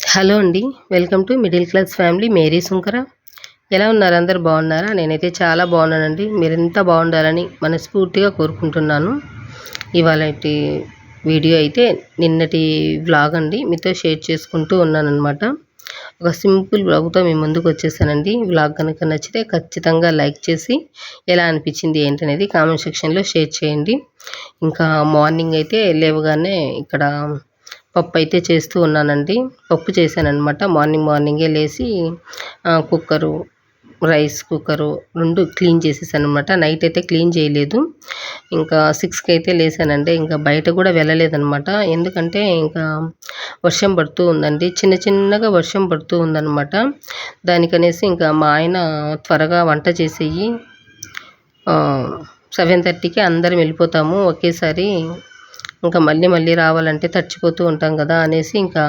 Hello అండి welcome to middle class family. Mary Sunkara. ఎలా ఉన్నారు? అందరు బాగున్నారా? నేనైతే చాలా బాగున్నానండి. మీరు ఎంత బాగుండాలని మనస్ఫూర్తిగా కోరుకుంటున్నాను. ఇవాళ వీడియో అయితే నిన్నటి వ్లాగ్ అండి. మీతో షేర్ చేసుకుంటూ ఉన్నానన్నమాట. ఒక సింపుల్ వ్లాగ్తో మీ ముందుకు వచ్చేసానండి. వ్లాగ్ కనుక నచ్చితే ఖచ్చితంగా లైక్ చేసి ఎలా అనిపించింది ఏంటనేది కామెంట్ సెక్షన్లో షేర్ చేయండి. ఇంకా మార్నింగ్ అయితే లేవగానే ఇక్కడ పప్పు అయితే చేస్తూ ఉన్నానండి. పప్పు చేశానమాట మార్నింగ్ మార్నింగే లేచి కుక్కరు రైస్ కుక్కరు రెండు క్లీన్ చేసేసాను అనమాట నైట్ అయితే క్లీన్ చేయలేదు. ఇంకా సిక్స్కి అయితే లేసానండి. ఇంకా బయట కూడా వెళ్ళలేదనమాట ఎందుకంటే ఇంకా వర్షం పడుతూ ఉందండి. చిన్న చిన్నగా వర్షం పడుతూ ఉందన్నమాట. దానికనేసి ఇంకా మా ఆయన త్వరగా వంట చేసేయి. సెవెన్ థర్టీకి అందరం వెళ్ళిపోతాము. ఒకేసారి ఇంకా మళ్ళీ మళ్ళీ రావాలంటే తడిచిపోతూ ఉంటాం కదా అనేసి ఇంకా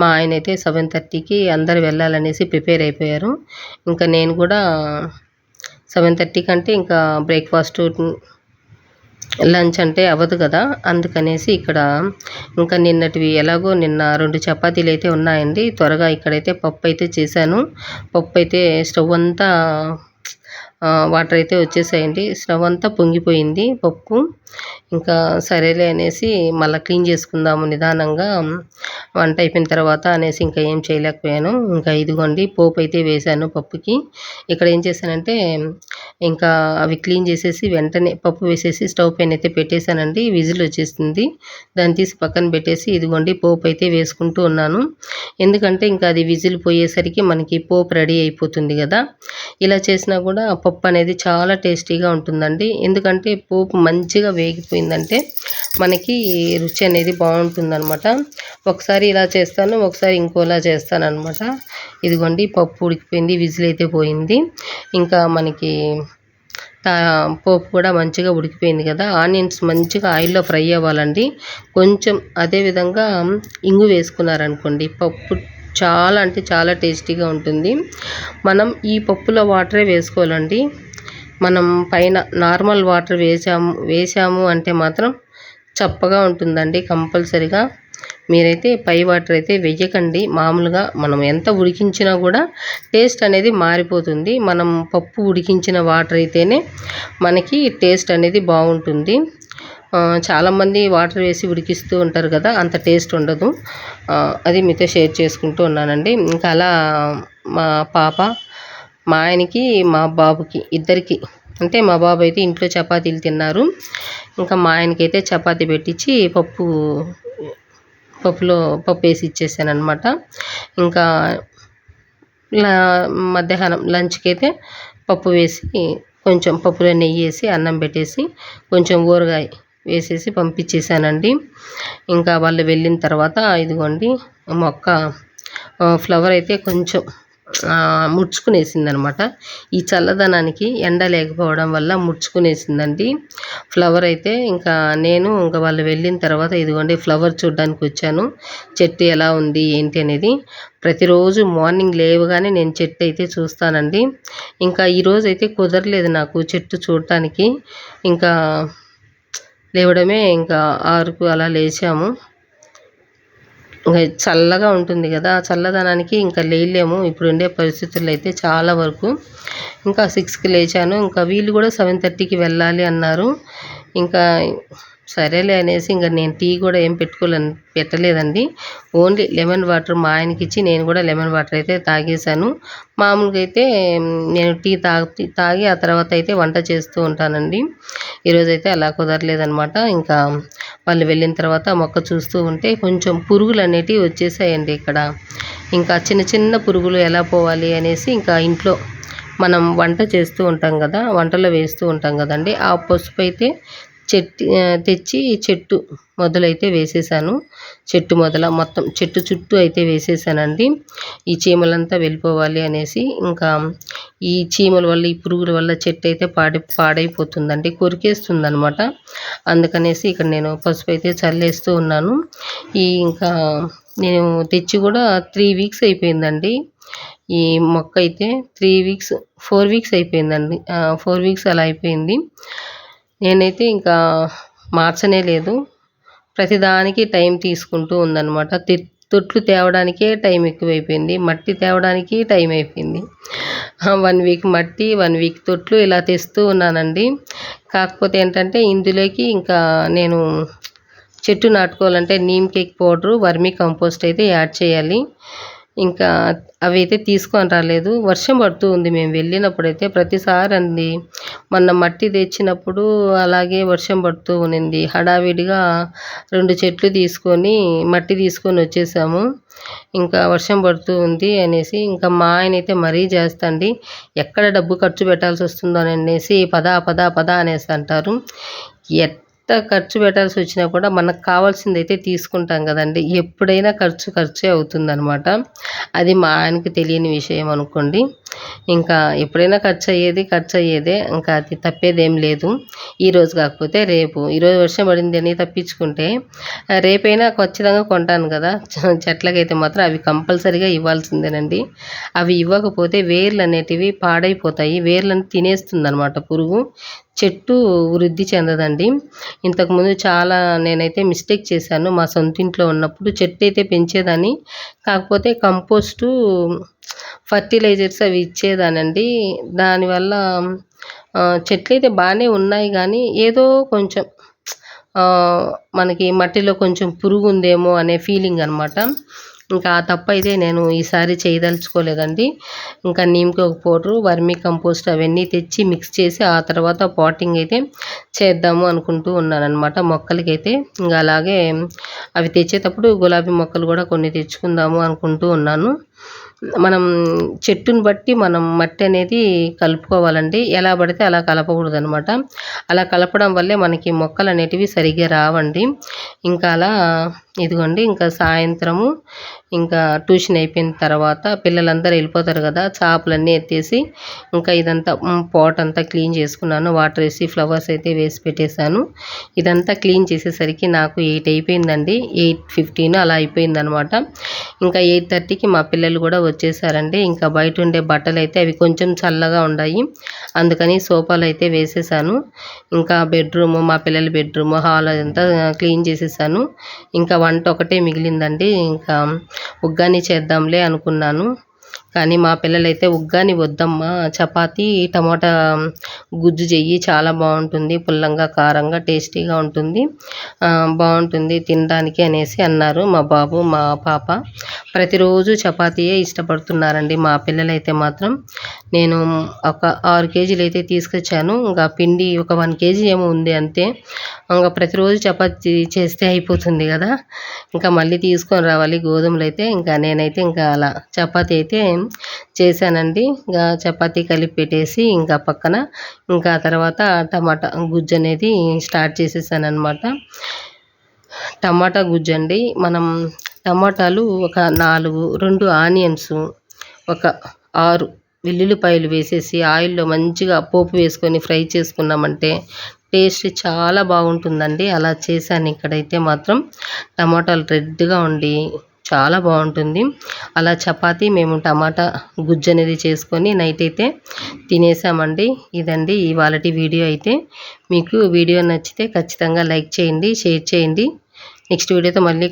మా ఆయన అయితే సెవెన్ థర్టీకి అందరు వెళ్ళాలనేసి ప్రిపేర్ అయిపోయారు. ఇంకా నేను కూడా సెవెన్ థర్టీ కంటే ఇంకా బ్రేక్ఫాస్ట్ లంచ్ అంటే అవ్వదు కదా. అందుకనేసి ఇక్కడ ఇంకా నిన్నటివి ఎలాగో నిన్న రెండు చపాతీలు అయితే ఉన్నాయండి. త్వరగా ఇక్కడైతే పప్పు అయితే చేశాను. పప్పు అయితే స్టవ్ అంతా వాటర్ అయితే వచ్చేసాయండి. స్టవ్ అంతా పొంగిపోయింది పప్పు. ఇంకా సరేలే అనేసి మళ్ళీ క్లీన్ చేసుకుందాము నిదానంగా. వంట అయిపోయిన తర్వాత అనేసి ఇంకా ఏం చేయలేకపోయాను. ఇంకా ఇదిగోండి పోపు అయితే వేశాను పప్పుకి. ఇక్కడ ఏం చేశానంటే ఇంకా అవి క్లీన్ చేసేసి వెంటనే పప్పు వేసేసి స్టవ్ పైన అయితే పెట్టేశానండి. విజిల్ వచ్చేస్తుంది దాన్ని తీసి పక్కన పెట్టేసి ఇదిగోండి పోపు అయితే వేసుకుంటూ ఉన్నాను. ఎందుకంటే ఇంకా అది విజిల్ పోయేసరికి మనకి పోపు రెడీ అయిపోతుంది కదా. ఇలా చేసినా కూడా పప్పు అనేది చాలా టేస్టీగా ఉంటుందండి. ఎందుకంటే పోపు మంచిగా వేగిపోయిందంటే మనకి రుచి అనేది బాగుంటుందన్నమాట. ఒకసారి ఇలా చేస్తాను ఒకసారి ఇంకోలా చేస్తాను అనమాట ఇదిగోండి పప్పు ఉడికిపోయింది విజిల్ అయితే పోయింది. ఇంకా మనకి పోపు కూడా మంచిగా ఉడికిపోయింది కదా. ఆనియన్స్ మంచిగా ఆయిల్లో ఫ్రై అవ్వాలండి. కొంచెం అదేవిధంగా ఇంగు వేసుకున్నారనుకోండి పప్పు చాలా అంటే చాలా టేస్టీగా ఉంటుంది. మనం ఈ పప్పులో వాటరే వేసుకోవాలండి. మనం పైన నార్మల్ వాటర్ వేసాము వేసాము అంటే మాత్రం చప్పగా ఉంటుందండి కంపల్సరిగా. మీరైతే పై వాటర్ అయితే వెయ్యకండి మామూలుగా మనం ఎంత ఉడికించినా కూడా టేస్ట్ అనేది మారిపోతుంది. మనం పప్పు ఉడికించిన వాటర్ అయితేనే మనకి టేస్ట్ అనేది బాగుంటుంది. చాలామంది వాటర్ వేసి ఉడికిస్తూ ఉంటారు కదా అంత టేస్ట్ ఉండదు. అది మీతో షేర్ చేసుకుంటూ ఉన్నానండి. ఇంకా అలా మా పాప మా ఆయనకి మా బాబుకి ఇద్దరికి అంటే మా బాబు అయితే ఇంట్లో చపాతీలు తిన్నారు. ఇంకా మా ఆయనకైతే చపాతీ పెట్టించి పప్పు పప్పులో పప్పు వేసి ఇచ్చేసాను అనమాట ఇంకా మధ్యాహ్నం లంచ్కి అయితే పప్పు వేసి కొంచెం పప్పులో నెయ్యి వేసి అన్నం పెట్టేసి కొంచెం ఊరగాయ వేసేసి పంపించేసానండి ఇంకా వాళ్ళు వెళ్ళిన తర్వాత ఇదిగోండి మొక్క ఫ్లవర్ అయితే కొంచెం ముడుచుకునేసిందనమాట. ఈ చల్లదనానికి ఎండ లేకపోవడం వల్ల ముడుచుకునేసిందండి. ఫ్లవర్ అయితే ఇంకా నేను ఇంకా వాళ్ళు వెళ్ళిన తర్వాత ఇదిగోండి ఫ్లవర్ చూడడానికి వచ్చాను. చెట్టు ఎలా ఉంది ఏంటి అనేది ప్రతిరోజు మార్నింగ్ లేవగానే నేను చెట్టు అయితే చూస్తానండి. ఇంకా ఈరోజు అయితే కుదరలేదు నాకు చెట్టు చూడటానికి ఇంకా లేవడమే ఇంకా ఆరుకు అలా లేచాము. ఇంకా చల్లగా ఉంటుంది కదా ఆ చల్లదనానికి ఇంకా లేలేము ఇప్పుడు ఉండే పరిస్థితుల్లో అయితే చాలా వరకు. ఇంకా సిక్స్కి లేచాను. ఇంకా వీళ్ళు కూడా సెవెన్ థర్టీకి వెళ్ళాలి అన్నారు. ఇంకా సరేలే అనేసి ఇంకా నేను టీ కూడా ఏం పెట్టుకోలే పెట్టలేదండి. ఓన్లీ లెమన్ వాటర్ మా ఆయనకి ఇచ్చి నేను కూడా లెమన్ వాటర్ అయితే తాగేశాను. మామూలుగా అయితే నేను టీ తాగి తాగి ఆ తర్వాత అయితే వంట చేస్తూ ఉంటానండి. ఈరోజైతే అలా కుదరలేదనమాట ఇంకా వాళ్ళు వెళ్ళిన తర్వాత మొక్క చూస్తూ ఉంటే కొంచెం పురుగులు అనేటివి వచ్చేసాయండి ఇక్కడ. ఇంకా చిన్న చిన్న పురుగులు ఎలా పోవాలి అనేసి ఇంకా ఇంట్లో మనం వంట చేస్తూ ఉంటాం కదా వంటలో వేస్తూ ఉంటాం కదండి. ఆ పసుపు అయితే చెట్టు తెచ్చి చెట్టు మొదలైతే వేసేసాను. చెట్టు మొదల మొత్తం చెట్టు చుట్టూ అయితే వేసేసానండి. ఈ చీమలంతా వెళ్ళిపోవాలి అనేసి ఇంకా ఈ చీమల వల్ల ఈ పురుగుల వల్ల చెట్టు అయితే పాడి పాడైపోతుందండి కొరికేస్తుంది అనమాట అందుకనేసి ఇక్కడ నేను పసుపు అయితే చల్లేస్తూ ఉన్నాను. ఈ ఇంకా నేను తెచ్చి కూడా త్రీ వీక్స్ అయిపోయిందండి. ఈ మొక్క అయితే త్రీ వీక్స్ ఫోర్ వీక్స్ అయిపోయిందండి. ఫోర్ వీక్స్ అలా అయిపోయింది. నేనైతే ఇంకా మార్చనే లేదు. ప్రతిదానికి టైం తీసుకుంటూ ఉందన్నమాట. తొట్లు తేవడానికే టైం ఎక్కువైపోయింది. మట్టి తేవడానికి టైం అయిపోయింది. వన్ వీక్ మట్టి వన్ వీక్ తొట్లు ఇలా తెస్తూ ఉన్నానండి. కాకపోతే ఏంటంటే ఇందులోకి ఇంకా నేను చెట్టు నాటుకోవాలంటే neem cake powder vermicompost అయితే యాడ్ చేయాలి. ఇంకా అవి అయితే తీసుకొని రాలేదు. వర్షం పడుతూ ఉంది. మేము వెళ్ళినప్పుడైతే ప్రతిసారి అంది మొన్న మట్టి తెచ్చినప్పుడు అలాగే వర్షం పడుతూ ఉన్నింది. హడావిడిగా రెండు చెట్లు తీసుకొని మట్టి తీసుకొని వచ్చేసాము. ఇంకా వర్షం పడుతూ ఉంది అనేసి ఇంకా మా ఆయన అయితే మరీ చేస్తండి ఎక్కడ డబ్బు ఖర్చు పెట్టాల్సి వస్తుందో అనేసి పదా పదా పదా అనేసి అంటారు. ఎట్ ఎంత ఖర్చు పెట్టాల్సి వచ్చినా కూడా మనకు కావాల్సింది అయితే తీసుకుంటాం కదండి. ఎప్పుడైనా ఖర్చు ఖర్చే అవుతుందనమాట అది మా ఆయనకి తెలియని విషయం అనుకోండి. ఇంకా ఎప్పుడైనా ఖర్చు అయ్యేది ఖర్చు అయ్యేదే ఇంకా అది తప్పేదేం లేదు. ఈరోజు కాకపోతే రేపు. ఈరోజు వర్షం పడింది అని తప్పించుకుంటే రేపైనా ఖచ్చితంగా కొంటాను కదా. చెట్లకైతే మాత్రం అవి కంపల్సరీగా ఇవ్వాల్సిందేనండి. అవి ఇవ్వకపోతే వేర్లు అనేటివి పాడైపోతాయి. వేర్లను తినేస్తుంది అనమాట పురుగు. చెట్టు వృద్ధి చెందదండి. ఇంతకుముందు చాలా నేనైతే మిస్టేక్ చేశాను. మా సొంత ఇంట్లో ఉన్నప్పుడు చెట్టు అయితే పెంచేదాన్ని. కాకపోతే కంపోస్టు ఫర్టిలైజర్స్ అవి ఇచ్చేదానండి. దానివల్ల చెట్లు అయితే బాగానే ఉన్నాయి కానీ ఏదో కొంచెం మనకి మట్టిలో కొంచెం పురుగు ఉందేమో అనే ఫీలింగ్ అనమాట ఇంకా ఆ తప్పు అయితే నేను ఈసారి చేయదలుచుకోలేదండి. ఇంకా నీమ్కి ఒక పౌడరు వర్మీ కంపోస్ట్ అవన్నీ తెచ్చి మిక్స్ చేసి ఆ తర్వాత పాటింగ్ అయితే చేద్దాము అనుకుంటూ ఉన్నాను అనమాట మొక్కలకైతే. ఇంకా అలాగే అవి తెచ్చేటప్పుడు గులాబీ మొక్కలు కూడా కొన్ని తెచ్చుకుందాము అనుకుంటూ ఉన్నాను. మనం చెట్టుని బట్టి మనం మట్టి అనేది కలుపుకోవాలండి. ఎలా పడితే అలా కలపకూడదు అనమాట అలా కలపడం వల్లే మనకి మొక్కలు అనేటివి సరిగ్గా రావండి. ఇంకా అలా ఇదిగోండి ఇంకా సాయంత్రము ఇంకా ట్యూషన్ అయిపోయిన తర్వాత పిల్లలందరూ వెళ్ళిపోతారు కదా చేపలన్నీ ఎత్తేసి ఇంకా ఇదంతా పాట్ అంతా క్లీన్ చేసుకున్నాను వాటర్ వేసి ఫ్లవర్స్ అయితే వేసి పెట్టేశాను. ఇదంతా క్లీన్ చేసేసరికి నాకు ఎయిట్ అయిపోయిందండి ఎయిట్ ఫిఫ్టీన్ అలా అయిపోయిందనమాట. ఇంకా ఎయిట్ థర్టీకి మా పిల్లలు కూడా వచ్చేసారండి ఇంకా బయట ఉండే బట్టలు అయితే అవి కొంచెం చల్లగా ఉన్నాయి అందుకని సోఫాలు అయితే వేసేసాను. ఇంకా బెడ్రూము మా పిల్లల బెడ్రూము హాల్ అదంతా క్లీన్ చేసేసాను. ఇంకా వంట ఒకటే మిగిలిందండి. ఇంకా ఉగ్గాని చేద్దాంలే అనుకున్నాను. కానీ మా పిల్లలైతే ఉగ్గాని వద్దమ్మా. చపాతీ టమాటా గుజ్జు చెయ్యి చాలా బాగుంటుంది. పుల్లంగా కారంగా టేస్టీగా ఉంటుంది. బాగుంటుంది తినడానికి అనేసి అన్నారు మా బాబు మా పాప. ప్రతిరోజు చపాతీయే ఇష్టపడుతున్నారండి మా పిల్లలైతే మాత్రం. నేను ఒక ఆరు కేజీలు అయితే తీసుకొచ్చాను. ఇంకా పిండి ఒక వన్ కేజీ ఏమో ఉంది అంతే. ఇంకా ప్రతిరోజు చపాతీ చేస్తే అయిపోతుంది కదా. ఇంకా మళ్ళీ తీసుకొని రావాలి గోధుమలు అయితే ఇంకా నేనైతే ఇంకా అలా చపాతీ అయితే చేశానండి. ఇంకా చపాతీ కలిపి పెట్టేసి ఇంకా పక్కన ఇంకా తర్వాత టమాటా గుజ్జు అనేది స్టార్ట్ చేసేసాను అనమాట టమాటా గుజ్జు అండి మనం టమాటాలు ఒక నాలుగు రెండు ఆనియన్స్ ఒక ఆరు వెల్లుల్లిపాయలు వేసేసి ఆయిల్లో మంచిగా పోపు వేసుకొని ఫ్రై చేసుకున్నామంటే టేస్ట్ చాలా బాగుంటుందండి. అలా చేశాను. ఇక్కడైతే మాత్రం టమాటాలు రెడ్గా ఉండి చాలా బాగుంటుంది. అలా చపాతీ మేము టమాటా గుజ్జు అనేది చేసుకొని నైట్ అయితే తినేసామండి. ఇదండి ఇవాళ వీడియో అయితే. మీకు వీడియో నచ్చితే ఖచ్చితంగా లైక్ చేయండి షేర్ చేయండి. నెక్స్ట్ వీడియోతో మళ్ళీ